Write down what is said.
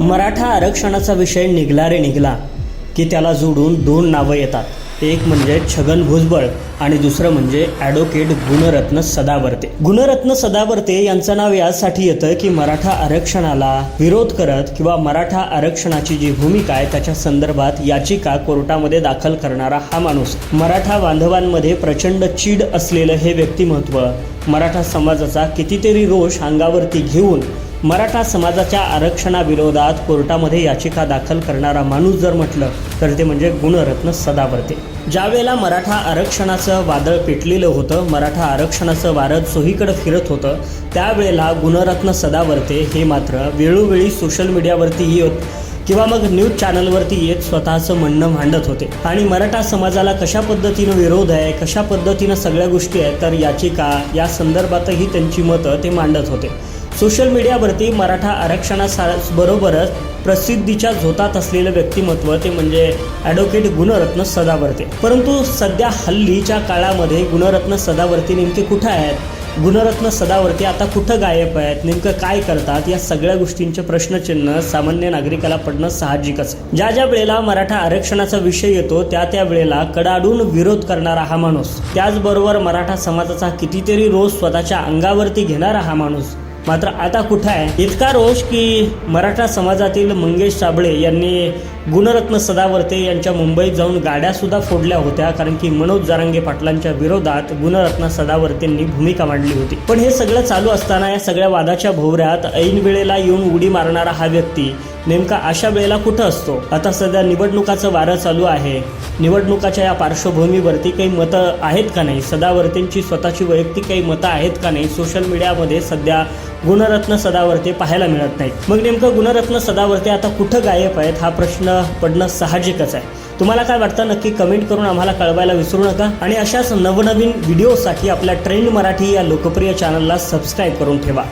मराठा आरक्षणाचा विषय निघला रे निघला की त्याला जोडून दोन नावं येतात. एक म्हणजे छगन भुजबळ आणि दुसरं म्हणजे ॲडव्होकेट गुणरत्न सदावर्ते. गुणरत्न सदावर्ते यांचं नाव यासाठी येतं की मराठा आरक्षणाला विरोध करत किंवा मराठा आरक्षणाची जी भूमिका आहे त्याच्या संदर्भात याचिका कोर्टामध्ये दाखल करणारा हा माणूस. मराठा बांधवांमध्ये प्रचंड चीड असलेलं हे व्यक्तिमत्व मराठा समाजाचा कितीतरी रोष अंगावरती घेऊन मराठा समाजाच्या आरक्षणाविरोधात कोर्टामध्ये याचिका दाखल करणारा माणूस जर म्हटलं तर ते म्हणजे गुणरत्न सदावर्ते. ज्यावेळेला मराठा आरक्षणाचं वादळ पेटलेलं होतं मराठा आरक्षणाचं वारं सोहीकडं फिरत होतं त्यावेळेला गुणरत्न सदावर्ते हे मात्र वेळोवेळी सोशल मीडियावरती येत किंवा मग न्यूज चॅनलवरती येत स्वतःचं म्हणणं मांडत होते. आणि मराठा समाजाला कशा पद्धतीनं विरोध आहे कशा पद्धतीनं सगळ्या गोष्टी आहेत तर याचिका या संदर्भातही त्यांची मतं ते मांडत होते. सोशल मीडियावरती मराठा आरक्षणाबरोबरच प्रसिद्धीच्या झोतात असलेलं व्यक्तिमत्व ते म्हणजे ॲडव्होकेट गुणरत्न सदावर्ते. परंतु सध्या हल्लीच्या काळामध्ये गुणरत्न सदावर्ते नेमके कुठं आहेत? गुणरत्न सदावर्ती आता कुठं गायब आहेत? नेमकं काय करतात? या सगळ्या गोष्टींचे प्रश्नचिन्ह सामान्य नागरिकाला पडणं साहजिकच ज्या ज्या वेळेला मराठा आरक्षणाचा विषय येतो त्या त्या वेळेला कडाडून विरोध करणारा हा माणूस. त्याचबरोबर मराठा समाजाचा कितीतरी रोज स्वतःच्या अंगावरती घेणारा हा माणूस. मात्र आता कुठं आहे? इतका रोष की मराठा समाजातील मंगेश साबळे यांनी गुणरत्न सदावर्ते यांच्या मुंबईत जाऊन गाड्यासुद्धा फोडल्या होत्या कारण की मनोज जारंगे पाटलांच्या विरोधात गुणरत्न सदावर्तेंनी भूमिका मांडली होती. पण हे सगळं चालू असताना या सगळ्या वादाच्या भोवऱ्यात ऐन वेळेला येऊन उडी मारणारा हा व्यक्ती नेमका अशा वेळेला कुठं असतो? आता सध्या निवडणुकाचं वारं चालू आहे. निवडणुकाच्या या पार्श्वभूमीवरती काही मतं आहेत का नाही? सदावर्तींची स्वतःची वैयक्तिक काही मतं आहेत का नाही? सोशल मीडियामध्ये सध्या गुणरत्न सदावर्ते पाहायला मिळत नाहीत. मग नेमकं गुणरत्न सदावर्ते आता कुठं गायब आहेत? हा प्रश्न पडणं साहजिकच आहे. तुम्हाला काय वाटतं? नक्की कमेंट करून आम्हाला कळवायला विसरू नका. आणि अशाच नवनवीन व्हिडिओसाठी आपल्या ट्रेंड मराठी या लोकप्रिय चॅनलला सबस्क्राईब करून ठेवा.